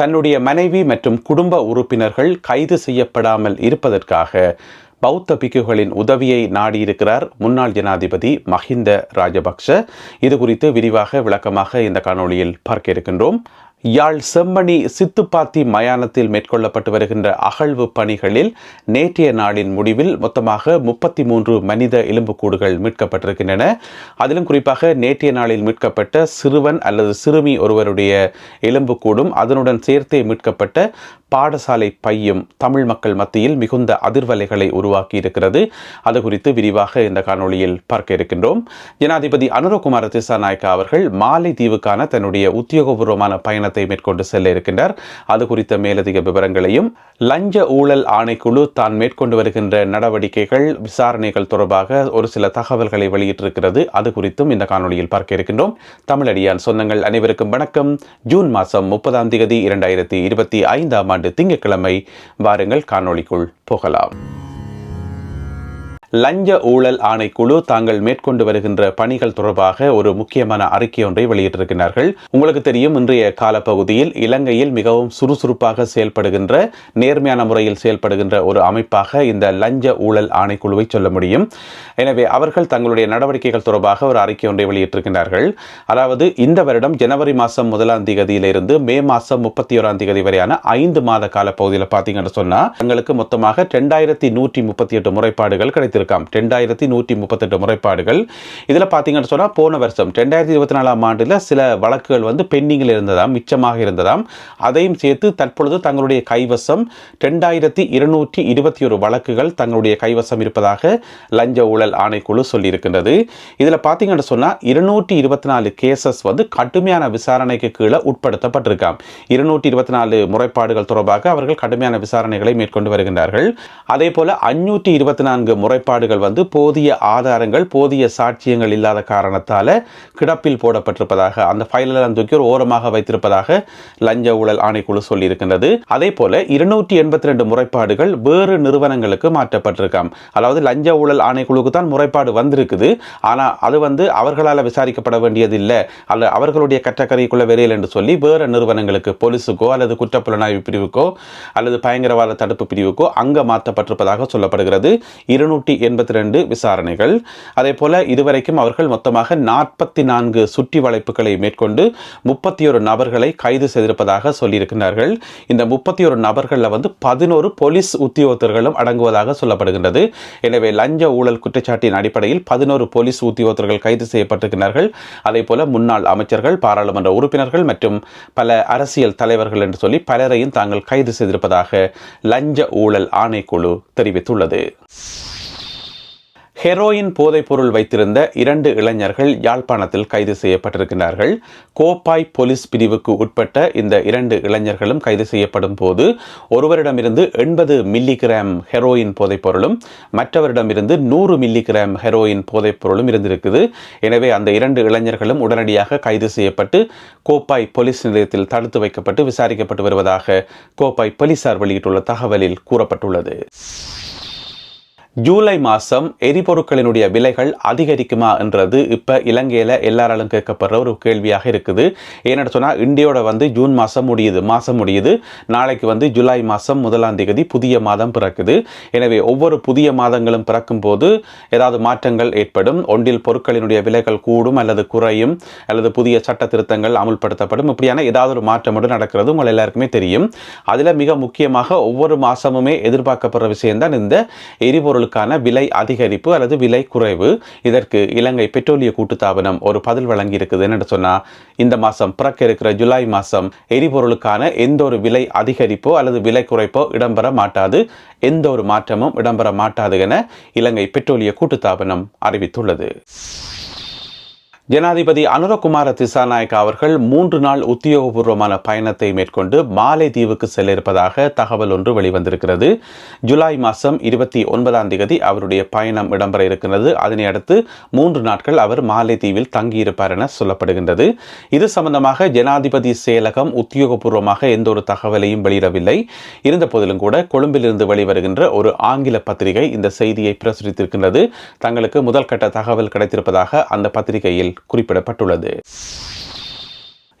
தன்னுடைய மனைவி மற்றும் குடும்ப உறுப்பினர்கள் கைது செய்யப்படாமல் இருப்பதற்காக பௌத்த பிக்குகளின் உதவியை நாடியிருக்கிறார் முன்னாள் ஜனாதிபதி மஹிந்த ராஜபக்ஷ. இது குறித்து விரிவாக விளக்கமாக இந்த காணொளியில் பார்க்க இருக்கின்றோம். யாழ் செம்மணி சித்துப்பாத்தி மயானத்தில் மேற்கொள்ளப்பட்டு வருகின்ற அகழ்வு பணிகளில் நேற்றைய நாளின் முடிவில் மொத்தமாக முப்பத்தி மூன்று மனித எலும்புக்கூடுகள் மீட்கப்பட்டிருக்கின்றன. அதிலும் குறிப்பாக நேற்றைய நாளில் மீட்கப்பட்ட சிறுவன் அல்லது சிறுமி ஒருவருடைய எலும்புக்கூடும் அதனுடன் சேர்த்தே மீட்கப்பட்ட பாடசாலை பையும் தமிழ் மக்கள் மத்தியில் மிகுந்த அதிர்வலைகளை உருவாக்கி இருக்கிறது அது குறித்து விரிவாக இந்த காணொளியில் பார்க்க இருக்கின்றோம். ஜனாதிபதி அனுரகுமார திசாநாயக்கா அவர்கள் மாலை தீவுக்கான தன்னுடைய உத்தியோகபூர்வமான பயணத்தை மேற்கொண்டு செல்ல இருக்கின்றார். அது குறித்த மேலதிக விவரங்களையும் லஞ்ச ஊழல் ஆணைக்குழு தான் மேற்கொண்டு வருகின்ற நடவடிக்கைகள் விசாரணைகள் தொடர்பாக ஒரு சில தகவல்களை வெளியிட்டிருக்கிறது. அது குறித்தும் இந்த காணொலியில் பார்க்க இருக்கின்றோம். தமிழடியான் சொந்தங்கள் அனைவருக்கும் வணக்கம். ஜூன் மாதம் முப்பதாம் தேதி இரண்டாயிரத்தி இருபத்தி ஐந்தாம் ஆண்டு திங்கட்கிழமை வாருங்கள் காணொளிக்குள் போகலாம். லஞ்ச ஊழல் ஆணைக்குழு தாங்கள் மேற்கொண்டு வருகின்ற பணிகள் தொடர்பாக ஒரு முக்கியமான அறிக்கை ஒன்றை வெளியிட்டிருக்கிறார்கள். உங்களுக்கு தெரியும் இன்றைய காலப்பகுதியில் இலங்கையில் மிகவும் சுறுசுறுப்பாக செயல்படுகின்ற நேர்மையான முறையில் செயல்படுகின்ற ஒரு அமைப்பாக இந்த லஞ்ச ஊழல் ஆணைக்குழுவை சொல்ல முடியும். எனவே அவர்கள் தங்களுடைய நடவடிக்கைகள் தொடர்பாக ஒரு அறிக்கை ஒன்றை வெளியிட்டிருக்கிறார்கள். அதாவது இந்த வருடம் ஜனவரி மாதம் முதலாம் தேதியிலிருந்து மே மாதம் முப்பத்தி ஓராம் தேதி வரையான ஐந்து மாத கால பகுதியில் பார்த்தீங்கன்னு சொன்னால் தங்களுக்கு மொத்தமாக ரெண்டாயிரத்தி நூற்றி முப்பத்தி எட்டு முறைப்பாடுகள் கிடைத்திருக்காம் ரெண்டாயிரத்தி நூற்றி முப்பத்தெட்டு முறைப்பாடுகள். இதில் பார்த்தீங்கன்னு சொன்னால் போன வருஷம் ரெண்டாயிரத்தி இருபத்தி நாலாம் ஆண்டில் சில வழக்குகள் வந்து பெண்டிங்கில் இருந்ததாம் மிச்சமாக இருந்ததாம். அதையும் சேர்த்து தற்பொழுது தங்களுடைய கைவசம் ரெண்டாயிரத்தி இருநூற்றி இருபத்தி ஒரு வழக்குகள் தங்களுடைய கைவசம் இருப்பதாக லஞ்ச ஊழல் ஆணைக்குழு சொல்லியிருக்கின்றது. இதில் பார்த்தீங்கன்னு சொன்னால் இருநூற்றி இருபத்தி நாலு கேசஸ் வந்து கடுமையான விசாரணைக்கு கீழே உட்படுத்தப்பட்டிருக்காம். இருநூற்றி இருபத்தி நாலு முறைப்பாடுகள் தொடர்பாக அவர்கள் கடுமையான விசாரணைகளை மேற்கொண்டு வருகின்றார்கள். அதே போல அஞ்சூற்றி இருபத்தி நான்கு முறைப்பாடு முறைப்பாடுகள் வந்து போதிய ஆதாரங்கள் போதிய சாட்சியங்கள் இல்லாத காரணத்தால் கிடப்பில் போடப்பட்டிருப்பதாக அந்த ஃபைலெல்லாம் தூக்கி ஒரு ஓரமாக வைத்திருப்பதாக லஞ்ச ஊழல் ஆணைக்குழு சொல்லியிருக்கின்றது. அதே போல இருநூற்றி எண்பத்தி ரெண்டு முறைப்பாடுகள் வேறு நிறுவனங்களுக்கு மாற்றப்பட்டிருக்காம். அதாவது லஞ்ச ஊழல் ஆணைக்குழுக்கு தான் முறைப்பாடு வந்திருக்குது. ஆனால் அது வந்து அவர்களால் விசாரிக்கப்பட வேண்டியதில்லை. அல்ல அவர்களுடைய கற்றக்கரைக்குள்ள வெறியல் என்று சொல்லி வேறு நிறுவனங்களுக்கு போலீஸுக்கோ அல்லது குற்றப்புலனாய்வு பிரிவுக்கோ அல்லது பயங்கரவாத தடுப்பு பிரிவுக்கோ அங்கே மாற்றப்பட்டிருப்பதாக சொல்லப்படுகிறது. இருநூற்றி எண்பத்தி ரெண்டு விசாரணைகள். அதே போல இதுவரைக்கும் அவர்கள் மொத்தமாக நாற்பத்தி நான்கு சுற்றி வளைப்புகளை மேற்கொண்டு முப்பத்தி ஒரு நபர்களை கைது செய்திருப்பதாக சொல்லியிருக்கிறார்கள் இந்த முப்பத்தி ஒரு நபர்களில் வந்து பதினோரு போலீஸ் உத்தியோகத்தர்களும் அடங்குவதாக சொல்லப்படுகின்றது. எனவே லஞ்ச ஊழல் குற்றச்சாட்டின் அடிப்படையில் பதினோரு போலீஸ் உத்தியோகத்தர்கள் கைது செய்யப்பட்டிருக்கிறார்கள் அதே போல முன்னாள் அமைச்சர்கள் பாராளுமன்ற உறுப்பினர்கள் மற்றும் பல அரசியல் தலைவர்கள் என்று சொல்லி பலரையும் தாங்கள் கைது செய்திருப்பதாக லஞ்ச ஊழல் ஆணைக்குழு தெரிவித்துள்ளது. ஹெரோயின் போதைப்பொருள் வைத்திருந்த இரண்டு இளைஞர்கள் யாழ்ப்பாணத்தில் கைது செய்யப்பட்டிருக்கிறார்கள் கோப்பாய் போலீஸ் பிரிவுக்கு உட்பட்ட இந்த இரண்டு இளைஞர்களும் கைது செய்யப்படும் போது ஒருவரிடமிருந்து எண்பது மில்லிகிராம் ஹெரோயின் போதைப்பொருளும் மற்றவரிடமிருந்து நூறு மில்லிகிராம் ஹெரோயின் போதைப்பொருளும் இருந்திருக்குது. எனவே அந்த இரண்டு இளைஞர்களும் உடனடியாக கைது செய்யப்பட்டு கோப்பாய் போலீஸ் நிலையத்தில் தடுத்து வைக்கப்பட்டு விசாரிக்கப்பட்டு வருவதாக கோப்பாய் போலீசார் வெளியிட்டுள்ள தகவலில் கூறப்பட்டுள்ளது. ஜூலை மாதம் எரிபொருட்களினுடைய விலைகள் அதிகரிக்குமா என்றது இப்போ இலங்கையில் எல்லாராலும் கேட்கப்படுற ஒரு கேள்வியாக இருக்குது. ஏன்னு சொன்னால் இந்தியோட வந்து ஜூன் மாதம் முடியுது மாதம் முடியுது. நாளைக்கு வந்து ஜூலை மாதம் முதலாம் தேதி புதிய மாதம் பிறக்குது. எனவே ஒவ்வொரு புதிய மாதங்களும் பிறக்கும் போது ஏதாவது மாற்றங்கள் ஏற்படும். ஒன்றில் பொருட்களினுடைய விலைகள் கூடும் அல்லது குறையும் அல்லது புதிய சட்ட திருத்தங்கள் அமுல்படுத்தப்படும். இப்படியான ஏதாவது ஒரு மாற்றம் மட்டும் நடக்கிறது உங்கள் எல்லாருக்குமே தெரியும். அதில் மிக முக்கியமாக ஒவ்வொரு மாதமுமே எதிர்பார்க்கப்படுற விஷயம்தான் இந்த எரிபொருள் பொருளுக்கான விலை அதிகரிப்பு அல்லது விலை குறைவு. இதற்கு இலங்கை பெட்ரோலிய கூட்டுத்தாபனம் ஒரு பதில் வழங்கி இருக்குது என்று சொன்னால் இந்த மாதம் பிறக்க இருக்கிற ஜூலை மாதம் எரிபொருளுக்கான எந்த ஒரு விலை அதிகரிப்போ அல்லது விலை குறைப்போ இடம்பெற மாட்டாது. எந்த ஒரு மாற்றமும் இடம்பெற மாட்டாது என இலங்கை பெட்ரோலிய கூட்டுத்தாபனம் அறிவித்துள்ளது. ஜனாதிபதி அனுரகுமார திசாநாயக்க அவர்கள் மூன்று நாள் உத்தியோகபூர்வமான பயணத்தை மேற்கொண்டு மாலைதீவுக்கு செல்ல இருப்பதாக தகவல் ஒன்று வெளிவந்திருக்கிறது. ஜூலை மாதம் இருபத்தி ஒன்பதாம் தேதி அவருடைய பயணம் இடம்பெற இருக்கிறது அதனை அடுத்து மூன்று நாட்கள் அவர் மாலைதீவில் தங்கியிருப்பார் என சொல்லப்படுகின்றது. இது சம்பந்தமாக ஜனாதிபதி செயலகம் உத்தியோகபூர்வமாக எந்த ஒரு தகவலையும் வெளியிடவில்லை. இருந்த போதிலும் கூட கொழும்பிலிருந்து வெளிவருகின்ற ஒரு ஆங்கில பத்திரிகை இந்த செய்தியை பிரசுரித்திருக்கின்றது. தங்களுக்கு முதல் கட்ட தகவல் கிடைத்திருப்பதாக அந்த பத்திரிகையில் குறிப்பிடப்பட்டுள்ளது.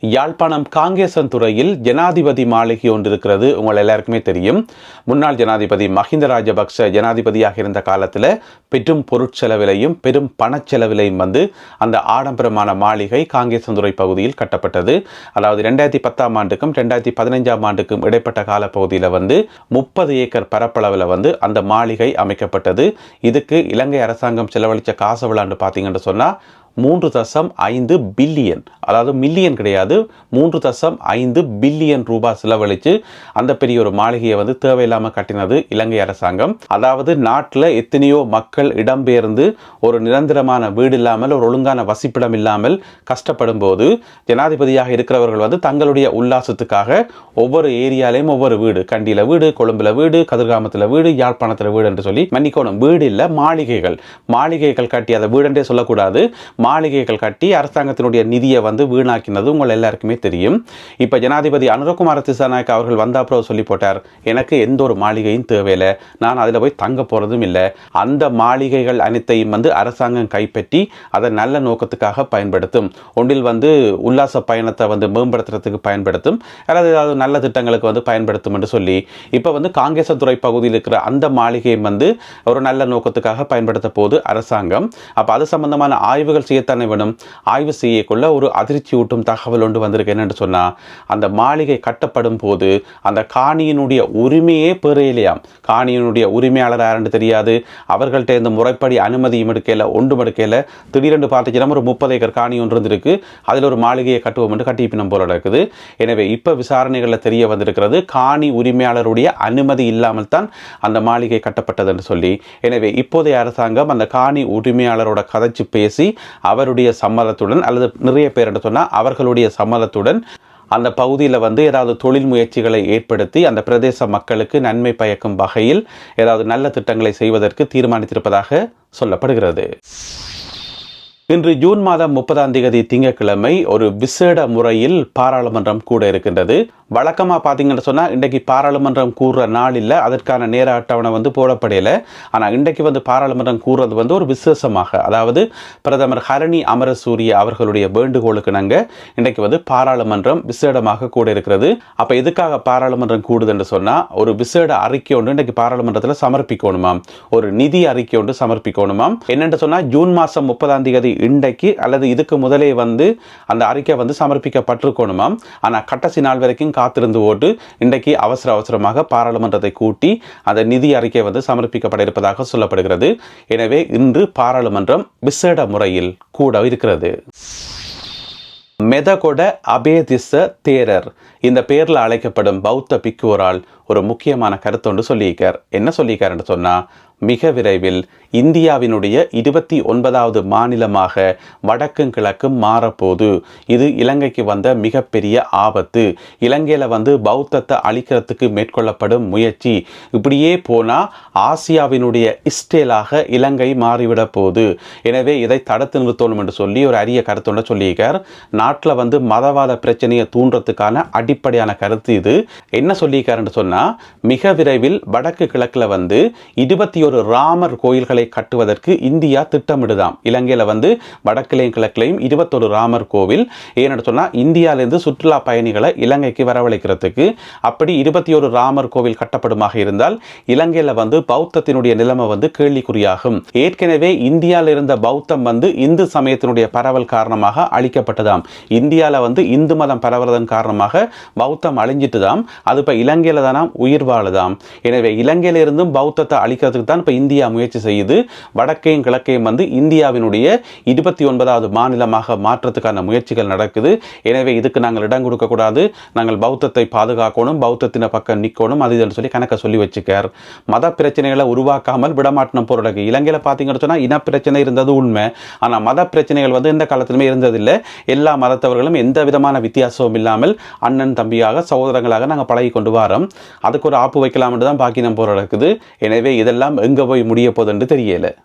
யாழ்ப்பாணம் காங்கேசன் துறையில் ஜனாதிபதி மாளிகை ஒன்று இருக்கிறது உங்கள் எல்லாருக்குமே தெரியும். முன்னாள் ஜனாதிபதி மஹிந்த ராஜபக்ச ஜனாதிபதியாக இருந்த காலத்தில் பெரும் பொருட்செலவிலையும் பெரும் பணச்செலவிலையும் வந்து அந்த ஆடம்பரமான மாளிகை காங்கேசந்துறை பகுதியில் கட்டப்பட்டது. அதாவது ரெண்டாயிரத்தி பத்தாம் ஆண்டுக்கும் ரெண்டாயிரத்தி பதினைஞ்சாம் ஆண்டுக்கும் இடைப்பட்ட காலப்பகுதியில் வந்து முப்பது ஏக்கர் பரப்பளவில் வந்து அந்த மாளிகை அமைக்கப்பட்டது. இதுக்கு இலங்கை அரசாங்கம் செலவழித்த காசு விளாண்டு பார்த்தீங்கன்னு சொன்னால் மூன்று தசம் ஐந்து பில்லியன். அதாவது மில்லியன் கிடையாது மூன்று தசம் ஐந்து பில்லியன் ரூபாய் செலவழித்து அந்த பெரிய ஒரு மாளிகையை வந்து தேவையில்லாமல் கட்டினது இலங்கை அரசாங்கம். அதாவது நாட்டில் எத்தனையோ மக்கள் இடம்பெயர்ந்து ஒரு நிரந்தரமான வீடு இல்லாமல் ஒரு ஒழுங்கான வசிப்பிடம் இல்லாமல் கஷ்டப்படும் போது ஜனாதிபதியாக இருக்கிறவர்கள் வந்து தங்களுடைய உல்லாசத்துக்காக ஒவ்வொரு ஏரியாலையும் ஒவ்வொரு வீடு கண்டியில் வீடு கொழும்புல வீடு கதிர்காமத்தில் வீடு யாழ்ப்பாணத்தில் வீடு என்று சொல்லி மன்னிக்கோணும் வீடு இல்லை மாளிகைகள். மாளிகைகள் கட்டி அதை வீடென்றே சொல்லக்கூடாது. மாளிகைகள் கட்டி அரசாங்கத்தினுடைய நிதியை வந்து வீணாக்கினது உங்கள் எல்லாருக்குமே தெரியும். இப்போ ஜனாதிபதி அனுரகுமார திசாநாயக் அவர்கள் வந்த அப்புறம் சொல்லி போட்டார் எனக்கு எந்த ஒரு மாளிகையும் தேவையில்லை. நான் அதில் போய் தங்க போகிறதும் இல்லை. அந்த மாளிகைகள் அனைத்தையும் வந்து அரசாங்கம் கைப்பற்றி அதை நல்ல நோக்கத்துக்காக பயன்படுத்தும். ஒன்றில் வந்து உல்லாச பயணத்தை வந்து மேம்படுத்துறதுக்கு பயன்படுத்தும். அல்லது ஏதாவது நல்ல திட்டங்களுக்கு வந்து பயன்படுத்தும் என்று சொல்லி. இப்போ வந்து காங்கேசத்துறை பகுதியில் இருக்கிற அந்த மாளிகையை வந்து ஒரு நல்ல நோக்கத்துக்காக பயன்படுத்த போது அரசாங்கம். அப்போ அது சம்பந்தமான ஆய்வுகள் செய்யத்தானே வேணும் ஆய்வு செய்யக்குள்ள ஒரு அதிர்ச்சி ஊட்டும் தகவல் ஒன்று வந்திருக்கு. என்னன்னு சொன்னால் அந்த மாளிகை கட்டப்படும் போது அந்த காணியினுடைய உரிமையே பெறையிலையாம் காணியினுடைய உரிமையாளர் யாருன்னு தெரியாது. அவர்கள்ட்ட இந்த முறைப்படி அனுமதியும் எடுக்கல ஒன்றும் எடுக்கல. திடீரென்று பார்த்துச்சுன்னா ஒரு முப்பது ஏக்கர் காணி ஒன்று இருந்திருக்கு. அதில் ஒரு மாளிகையை கட்டுவோம் என்று கட்டிப்பினம் போல நடக்குது. எனவே இப்போ விசாரணைகளில் தெரிய வந்திருக்கிறது காணி உரிமையாளருடைய அனுமதி இல்லாமல் தான் அந்த மாளிகை கட்டப்பட்டது என்று சொல்லி. எனவே இப்போதைய அரசாங்கம் அந்த காணி உரிமையாளரோட கதைச்சு பேசி அவருடைய சம்மதத்துடன் அல்லது நிறைய பேர் என்று சொன்னால் அவர்களுடைய சம்மதத்துடன் அந்த பகுதியில் வந்து ஏதாவது தொழில் முயற்சிகளை ஏற்படுத்தி அந்த பிரதேச மக்களுக்கு நன்மை பயக்கும் வகையில் ஏதாவது நல்ல திட்டங்களை செய்வதற்கு தீர்மானித்திருப்பதாக சொல்லப்படுகிறது. இன்று ஜூன் மாதம் முப்பதாம் தேதி திங்கட்கிழமை ஒரு விசேட முறையில் பாராளுமன்றம் கூட இருக்கின்றது. வழக்கமாக பார்த்தீங்கன்னு சொன்னால் இன்றைக்கு பாராளுமன்றம் கூறுற நாள் இல்லை அதற்கான நேர அட்டவணை வந்து போடப்படையில ஆனால் இன்றைக்கு வந்து பாராளுமன்றம் கூறுறது வந்து ஒரு விசேஷமாக. அதாவது பிரதமர் ஹரணி அமரசூரிய அவர்களுடைய வேண்டுகோளுக்கு நாங்கள் இன்றைக்கு வந்து பாராளுமன்றம் விசேடமாக கூட இருக்கிறது. அப்போ எதுக்காக பாராளுமன்றம் கூடுதுன்னு சொன்னால் ஒரு விசேட அறிக்கை ஒன்று இன்றைக்கு பாராளுமன்றத்தில் சமர்ப்பிக்கணுமாம். ஒரு நிதி அறிக்கை ஒன்று சமர்ப்பிக்கணுமாம். என்னென்று சொன்னால் ஜூன் மாதம் முப்பதாம் தேதி இன்றைக்கு அல்லது இதுக்கு முதலே வந்து அந்த அறிக்கை வந்து சமர்ப்பிக்கப்பட்டிருக்கணுமாம். ஆனால் கட்டசி நாள் வரைக்கும் காத்திருந்து ஓட்டு இன்றைக்கு அவசர அவசரமாக பாராளுமன்றத்தை கூட்டி அந்த நிதி அறிக்கை வந்து சமர்ப்பிக்கப்பட இருப்பதாக சொல்லப்படுகிறது. எனவே இன்று பாராளுமன்றம் விசேட முறையில் கூட இருக்கிறது. மெதகொட அபேதிச தேரர் இந்த பேரில் அழைக்கப்படும் பௌத்த பிக்குவரால் ஒரு முக்கியமான கருத்தொன்று சொல்லியிருக்கார். என்ன சொல்லியிருக்காருன்னு சொன்னால் மிக விரைவில் இந்தியாவினுடைய இருபத்தி ஒன்பதாவது மாநிலமாக வடக்கும் கிழக்கும் மாறப்போது இது இலங்கைக்கு வந்த மிகப்பெரிய ஆபத்து. இலங்கையில் வந்து பௌத்தத்தை அழிக்கிறதுக்கு மேற்கொள்ளப்படும் முயற்சி. இப்படியே போனால் ஆசியாவினுடைய இஸ்டேலாக இலங்கை மாறிவிட போகுது. எனவே இதை தடுத்து நிறுத்தணும் என்று சொல்லி ஒரு அரிய கருத்தொன்று சொல்லியிருக்கார். நாட்டில் வந்து மதவாத பிரச்சனையை தூண்டுறதுக்கான அடிப்படையான கருத்து இது. என்ன சொல்லியிருக்காருன்னு சொன்னால் மிக விரைவில் வடக்கு கிழக்கில் வந்து இருபத்தி ஒரு ராமர் கோயில்களை கட்டுவதற்கு இந்தியா திட்டமிடுதாம். இலங்கையில் வந்து வடக்கிலையும் கிழக்கிலையும் இருபத்தொரு ராமர் கோவில். ஏன்னு சொன்னால் இந்தியாவிலேருந்து சுற்றுலா பயணிகளை இலங்கைக்கு வரவழைக்கிறதுக்கு அப்படி இருபத்தி ஒரு ராமர் கோவில் கட்டப்படுமாக இருந்தால் இலங்கையில் வந்து பௌத்தத்தினுடைய நிலைமை வந்து கேள்விக்குறியாகும். ஏற்கனவே இந்தியாவில் இருந்த பௌத்தம் வந்து இந்து சமயத்தினுடைய பரவல் காரணமாக அழிக்கப்பட்டதாம். இந்தியாவில் வந்து இந்து மதம் பரவுறதன் காரணமாக பௌத்தம் அழிஞ்சிட்டு தான் அது இப்போ இலங்கையில் தானாம் உயிர் வாழுதாம். எனவே இலங்கையிலிருந்தும் பௌத்தத்தை அழிக்கிறதுக்கு தான் இப்போ இந்தியா முயற்சி செய்யுது. வடக்கையும் கிழக்கையும் வந்து இந்தியாவினுடைய இருபத்தி ஒன்பதாவது மாநிலமாக மாற்றத்துக்கான முயற்சிகள் நடக்குது. எனவே இதுக்கு நாங்கள் இடம் கொடுக்கக்கூடாது நாங்கள் பௌத்தத்தை பாதுகாக்கணும் பௌத்தத்தின பக்கம் நிற்கணும் அது இதுன்னு சொல்லி கணக்கை சொல்லி வச்சுக்கார். மத பிரச்சனைகளை உருவாக்காமல் விடமாட்டின பொருளுக்கு இலங்கையில் பார்த்தீங்கன்னு சொன்னால் இனப்பிரச்சனை இருந்தது உண்மை. ஆனால் மத பிரச்சனைகள் வந்து எந்த காலத்திலுமே இருந்ததில்லை. எல்லா மதத்தவர்களும் எந்த விதமான வித்தியாசமும் இல்லாமல் அண்ணன் தம்பியாக சகோதரங்களாக நாங்கள் பழகி கொண்டு வரோம். அதுக்கு ஒரு ஆப்பு வைக்கலாம்னு தான் பாக்கி நம்ம இருக்குது எனவே இதெல்லாம் எங்கே போய் முடிய போகுதுன்னு தெரியல.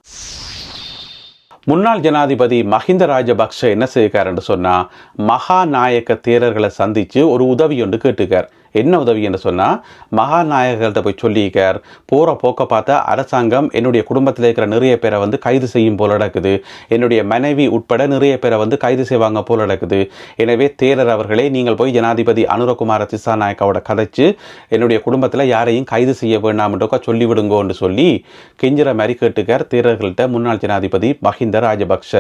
முன்னாள் ஜனாதிபதி மஹிந்த ராஜபக்ஷ என்ன செய்யக்காருன்னு சொன்னால் மகாநாயக்க தேரர்களை சந்தித்து ஒரு உதவி ஒன்று கேட்டுக்கார். என்ன உதவி என்று சொன்னால் மகாநாயகர்கள்ட்ட போய் சொல்லியிருக்கார். போகிற போக்க பார்த்தா அரசாங்கம் என்னுடைய குடும்பத்தில் இருக்கிற நிறைய பேரை வந்து கைது செய்யும் போல நடக்குது. என்னுடைய மனைவி உட்பட நிறைய பேரை வந்து கைது செய்வாங்க போல நடக்குது. எனவே தேரர் அவர்களே நீங்கள் போய் ஜனாதிபதி அனுரகுமார திசாநாயக்காவோட கதைச்சு என்னுடைய குடும்பத்தில் யாரையும் கைது செய்ய வேண்டாம்ன்றக்கா சொல்லிவிடுங்கோன்னு சொல்லி கெஞ்சிற மாதிரி கேட்டுக்கார் தேரர்கள்ட்ட முன்னாள் ஜனாதிபதி மஹிந்த ராஜபக்ஷ.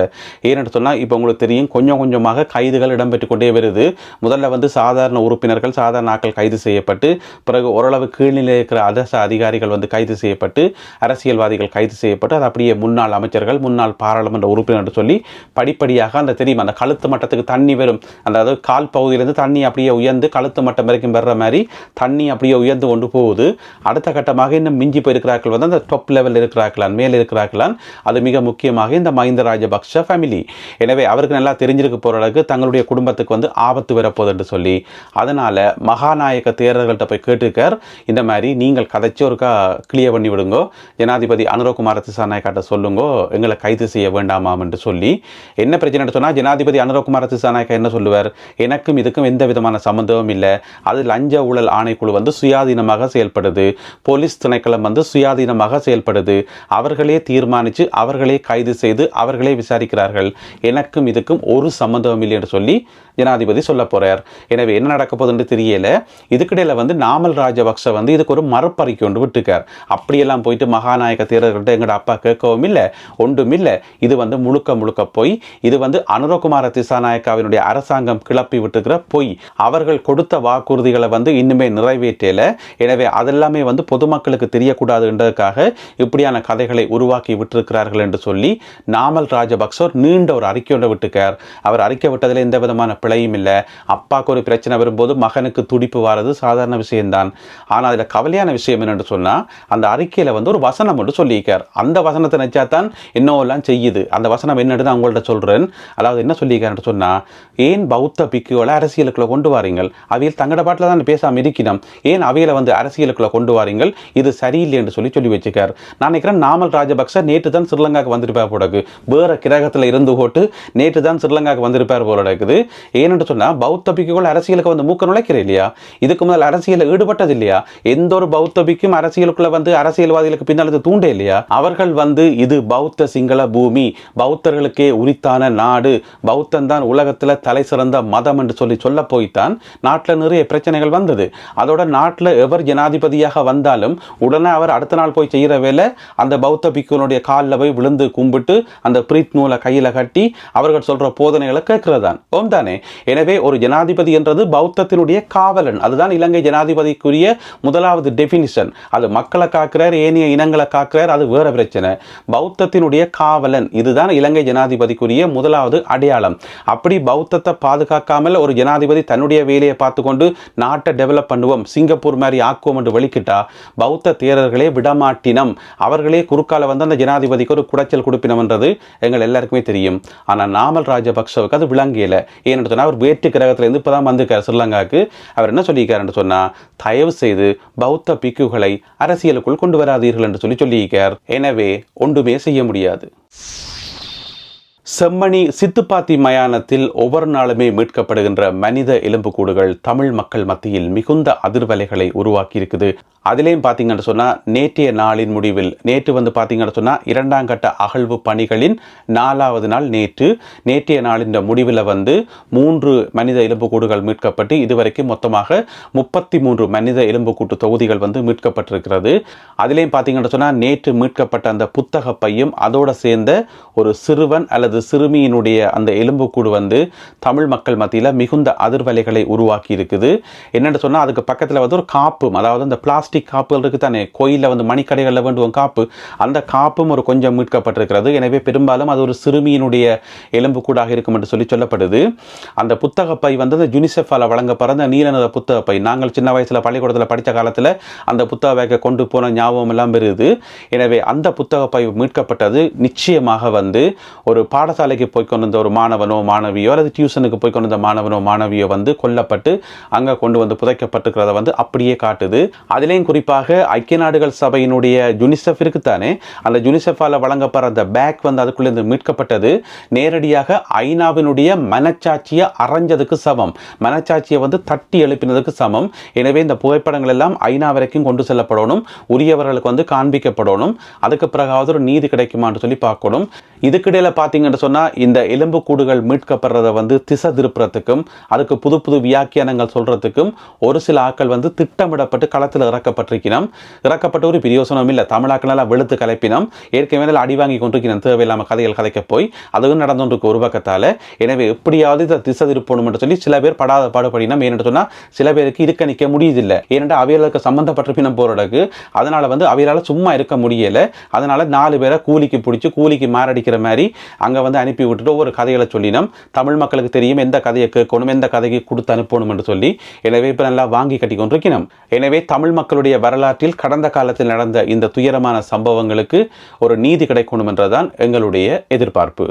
ஏன்னு சொன்னால் இப்போ உங்களுக்கு தெரியும் கொஞ்சம் கொஞ்சமாக கைதுகள் இடம்பெற்று கொண்டே வருது. முதல்ல வந்து சாதாரண உறுப்பினர்கள் சாதாரண ஆட்கள் கைது செய்யப்பட்டு பிறகு ஓரளவு கீழ்நிலை இருக்கிற அரச அதிகாரிகள் வந்து கைது செய்யப்பட்டு அரசியல்வாதிகள் கைது செய்யப்பட்டு அது அப்படியே முன்னாள் அமைச்சர்கள் முன்னாள் பாராளுமன்ற உறுப்பினர் என்று சொல்லி படிப்படியாக அந்த தெரியும். அந்த கழுத்து மட்டத்துக்கு தண்ணி வரும் அந்த அதாவது கால் பகுதியிலேருந்து தண்ணி அப்படியே உயர்ந்து கழுத்து மட்டம் வரைக்கும் வர்ற மாதிரி தண்ணி அப்படியே உயர்ந்து கொண்டு போகுது. அடுத்த கட்டமாக இன்னும் மிஞ்சி போயிருக்கிறார்கள் வந்து அந்த டொப் லெவலில் இருக்கிறார்களான் மேலே இருக்கிறார்களான். அது மிக முக்கியமாக இந்த மஹிந்த ராஜபக்ஷ ஃபேமிலி எனவே அவருக்கு நல்லா தெரிஞ்சிருக்க போகிற அளவுக்கு தங்களுடைய குடும்பத்துக்கு வந்து ஆபத்து வரப்போகுது என்று சொல்லி அதனால் மகாநாயக தேர்தல்கள்கிட்ட போய் கேட்டுக்கார் இந்த மாதிரி நீங்கள் கதைச்சு ஒருக்கா கிளியர் பண்ணி விடுங்கோ. ஜனாதிபதி அனுரகுமார திசாநாயக்காட்ட சொல்லுங்கோ. எங்களை கைது செய்ய வேண்டாமாம் என்று சொல்லி. என்ன பிரச்சனை சொன்னால் ஜனாதிபதி அனுரகுமார திசாநாயக்கா என்ன சொல்லுவார்? எனக்கும் இதுக்கும் எந்த விதமான சம்மந்தமும் இல்லை. அது லஞ்ச ஊழல் ஆணைக்குழு வந்து சுயாதீனமாக செயல்படுது. போலீஸ் திணைக்களம் வந்து சுயாதீனமாக செயல்படுது. அவர்களே தீர்மானித்து அவர்களே கைது செய்து அவர்களே விசாரிக்கிறார்கள். எனக்கும் இதுக்கும் ஒரு சம்மந்தமும் இல்லை என்று சொல்லி ஜனாதிபதி சொல்ல போகிறார் எனவே என்ன நடக்க போகுதுன்னு தெரியல. இதுக்கிடையில் வந்து நாமல் ராஜபக்ச வந்து இதுக்கு ஒரு மறுப்பறிக்கை ஒன்று விட்டுக்கார் அப்படியெல்லாம் போயிட்டு மகாநாயக தேரர்கள்ட்ட எங்களோட அப்பா கேட்கவும் இல்லை ஒன்றும் இல்லை. இது வந்து முழுக்க முழுக்க போய் இது வந்து அனுரகுமார திசாநாயக்காவினுடைய அரசாங்கம் கிளப்பி விட்டுக்கிற பொய். அவர்கள் கொடுத்த வாக்குறுதிகளை வந்து இன்னுமே நிறைவேற்றல. எனவே அதெல்லாமே வந்து பொதுமக்களுக்கு தெரியக்கூடாதுன்றதுக்காக இப்படியான கதைகளை உருவாக்கி விட்டிருக்கிறார்கள் என்று சொல்லி நாமல் ராஜபக்ச நீண்ட ஒரு அறிக்கை ஒன்று விட்டுக்கார் அவர் அறிக்கை விட்டதில் எந்த விதமான பிழையும் இல்லை. அப்பாவுக்கு ஒரு பிரச்சனை வரும்போது மகனுக்கு துடிப்பு வரது சாதாரண விஷயம்தான். ஆனால் அதில் கவலையான விஷயம் என்னென்னு சொன்னால் அந்த அறிக்கையில் வந்து ஒரு வசனம் மட்டும் சொல்லியிருக்கார். அந்த வசனத்தை நினச்சா தான் என்னவெல்லாம் செய்யுது. அந்த வசனம் என்னென்னு தான் உங்கள்கிட்ட சொல்கிறேன் அதாவது என்ன சொல்லியிருக்காருன்னு சொன்னால் ஏன் பௌத்த பிக்குகளை அரசியலுக்குள்ளே கொண்டு வாரீங்கள்? அவையில் தங்கட பாட்டில் தான் பேசாமல் இருக்கணும். ஏன் அவையில் வந்து அரசியலுக்குள்ளே கொண்டு வாரீங்கள்? இது சரியில்லை என்று சொல்லி சொல்லி வச்சுக்கார் நான் நினைக்கிறேன் நாமல் ராஜபக்ச நேற்று தான் ஸ்ரீலங்காவுக்கு வந்திருப்பார் போடகு வேறு கிரகத்தில் இருந்து போட்டு நேற்று தான் ஸ்ரீலங்காவுக்கு வந்திருப்பார் போல இருக்குது. ஏன்னு சொன்னால் பௌத்த பிக்குகள் அரசியலுக்கு வந்து மூக்க நுழைக்கிற இல்லையா? இதுக்கு முதல் அரசியலில் ஈடுபட்டது இல்லையா எந்த ஒரு பௌத்த பிக்கும் அரசியலுக்குள்ள வந்து அரசியல்வாதிகளுக்கு பின்னால் தூண்டே இல்லையா அவர்கள் வந்து இது பௌத்த சிங்கள பூமி பௌத்தர்களுக்கே உரித்தான நாடு பௌத்தம் தான் உலகத்தில் தலை சிறந்த மதம் என்று சொல்லி சொல்ல போய்த்தான். நாட்டில் நிறைய பிரச்சனைகள் வந்தது. அதோட நாட்டில் எவர் ஜனாதிபதியாக வந்தாலும் உடனே அவர் அடுத்த நாள் போய் செய்கிற வேலை அந்த பௌத்த பிக்குனுடைய காலில் போய் விழுந்து கும்பிட்டு அந்த பிரீத் நூலை கையில் கட்டி அவர்கள் சொல்கிற போதனைகளை கேட்கிறதான் ஓம் தானே எனவே ஒரு ஜனாதிபதி என்றது பௌத்தத்தினுடைய காவலன் அதுதான் இலங்கை ஜனாதிபதிக்குரிய முதலாவது டெஃபினிஷன் அது மக்களை காக்கிறார் ஏனைய இனங்களை காக்கிறார் அது வேற பிரச்சனை. பௌத்தத்தினுடைய காவலன் இதுதான் இலங்கை ஜனாதிபதிக்குரிய முதலாவது அடையாளம். அப்படி பௌத்தத்தை பாதுகாக்காமல் ஒரு ஜனாதிபதி தன்னுடைய வேலையை பார்த்துக்கொண்டு நாட்டை டெவலப் பண்ணுவோம் சிங்கப்பூர் மாதிரி ஆக்குவோம் என்று வெளிக்கிட்டா பௌத்த தேரர்களே விடமாட்டினம். அவர்களே குறுக்கால வந்து அந்த ஜனாதிபதிக்கு ஒரு குடைச்சல் கொடுப்பினம்ன்றது எங்கள் எல்லாருக்குமே தெரியும். ஆனால் நாமல் ராஜபக்சவுக்கு அது விளங்கியல. ஏன்னு சொன்னால் அவர் வேற்று கிரகத்திலேருந்து இப்போ தான் வந்திருக்கார் ஸ்ரீலங்காவுக்கு அவர் என்ன சொல்லியிருக்காருன்னு சொன்னால் தயவு செய்து பௌத்த பிக்குகளை அரசியலுக்குள் கொண்டு வராதீர்கள் என்று சொல்லி சொல்லியிருக்கார் எனவே ஒன்றுமே செய்ய முடியாது. செம்மணி சித்துப்பாத்தி மயானத்தில் ஒவ்வொரு நாளுமே மீட்கப்படுகின்ற மனித எலும்புக்கூடுகள் தமிழ் மக்கள் மத்தியில் மிகுந்த அதிர்வலைகளை உருவாக்கி இருக்குது அதிலேயும் பார்த்தீங்கன்னு சொன்னால் நேற்றைய நாளின் முடிவில் நேற்று வந்து பார்த்தீங்கன்னு சொன்னால் இரண்டாம் கட்ட அகழ்வு பணிகளின் நாலாவது நாள் நேற்று நேற்றைய நாளின் முடிவில் வந்து மூன்று மனித எலும்புக்கூடுகள் மீட்கப்பட்டு இதுவரைக்கும் மொத்தமாக முப்பத்தி மூன்று மனித எலும்புக்கூட்டு தொகுதிகள் வந்து மீட்கப்பட்டிருக்கிறது. அதிலேயும் பார்த்தீங்கன்னு சொன்னால் நேற்று மீட்கப்பட்ட அந்த புத்தக பையும் அதோடு சேர்ந்த ஒரு சிறுவன் அல்லது சிறுமியினுடைய அந்த எலும்புக்கூடு வந்து தமிழ் மக்கள் மத்தியில் மிகுந்த அதிர்வலைகளை உருவாக்கி இருக்குது என்னென்னு சொன்னால் அதுக்கு பக்கத்தில் வந்து ஒரு காப்பும் அதாவது அந்த பிளாஸ்டிக் காப்புகள் இருக்குது தானே கோயிலில் வந்து மணிக்கடைகளில் வேண்டுவோம் காப்பு அந்த காப்பும் ஒரு கொஞ்சம் மீட்கப்பட்டிருக்கிறது. எனவே பெரும்பாலும் அது ஒரு சிறுமியினுடைய எலும்புக்கூடாக இருக்கும் என்று சொல்லி சொல்லப்படுது. அந்த புத்தக பை வந்து அந்த வழங்கப்படுற அந்த நீல நிற புத்தக பை. நாங்கள் சின்ன வயசில் பள்ளிக்கூடத்தில் படித்த காலத்தில் அந்த புத்தக பேக்கை கொண்டு போன ஞாபகம் எல்லாம் வருது. எனவே அந்த புத்தக பை மீட்கப்பட்டது நிச்சயமாக வந்து ஒரு பாட பாடசாலைக்கு போய் கொண்டிருந்த ஒரு மாணவனோ மாணவியோ அல்லது டியூஷனுக்கு போய் கொண்டிருந்த மாணவனோ மாணவியோ வந்து கொல்லப்பட்டு அங்கே கொண்டு வந்து புதைக்கப்பட்டிருக்கிறத வந்து அப்படியே காட்டுது. அதுலேயும் குறிப்பாக ஐக்கிய நாடுகள் சபையினுடைய யுனிசெஃப் இருக்குத்தானே அந்த யுனிசெஃபால் வழங்கப்படுற அந்த பேக் வந்து அதுக்குள்ளேருந்து மீட்கப்பட்டது. நேரடியாக ஐநாவினுடைய மனச்சாட்சியை அரைஞ்சதுக்கு சமம். மனச்சாட்சியை வந்து தட்டி எழுப்பினதுக்கு சமம். எனவே இந்த புகைப்படங்கள் எல்லாம் ஐநா வரைக்கும் கொண்டு செல்லப்படணும். உரியவர்களுக்கு வந்து காண்பிக்கப்படணும். அதுக்கு பிறகாவது ஒரு நீதி கிடைக்குமான்னு சொல்லி பார்க்கணும். இதுக்கிடையில் பார்த்தீங்கன்னா சொன்னால் இந்த எலும்பு கூடுகள் மீட்கப்படுறத வந்து திசை திருப்புறதுக்கும் அதுக்கு புது புது வியாக்கியானங்கள் சொல்றதுக்கும் ஒரு சில ஆட்கள் வந்து திட்டமிடப்பட்டு களத்தில் இறக்கப்பட்டிருக்கணும் இறக்கப்பட்ட ஒரு பிரியோசனம் இல்லை. தமிழாக்களெல்லாம் வெளுத்து கலப்பினம். ஏற்கனவே அடி வாங்கி கொண்டிருக்கிறோம் தேவையில்லாமல் கதைகள் கதைக்க போய் அதுவும் நடந்துருக்கு ஒரு பக்கத்தால். எனவே எப்படியாவது இதை திசை திருப்பணும் என்று சொல்லி சில பேர் படாத பாடுபடினா ஏன்னு சொன்னால் சில பேருக்கு இருக்க நிற்க முடியுதில்லை. ஏனென்றால் அவைகளுக்கு சம்மந்தப்பட்டிருப்பினம் போகிறதுக்கு அதனால் வந்து அவையால் சும்மா இருக்க முடியலை. அதனால் நாலு பேரை கூலிக்கு பிடிச்சி கூலிக்கு மாரடிக்கிற மாதிரி அங்கே வந்து அனுப்பி விட்டுட்டு ஒவ்வொரு கதைகளை சொல்லினோம் தமிழ் மக்களுக்கு தெரியும் எந்த கதையை கேட்கணும் எந்த கதையை கொடுத்து அனுப்பணும் என்று சொல்லி எனவே இப்போ நல்லா வாங்கி கட்டி கொண்டிருக்கணும் எனவே தமிழ் மக்களுடைய வரலாற்றில் கடந்த காலத்தில் நடந்த இந்த துயரமான சம்பவங்களுக்கு ஒரு நீதி கிடைக்கணும் என்றதான் எங்களுடைய எதிர்பார்ப்பு.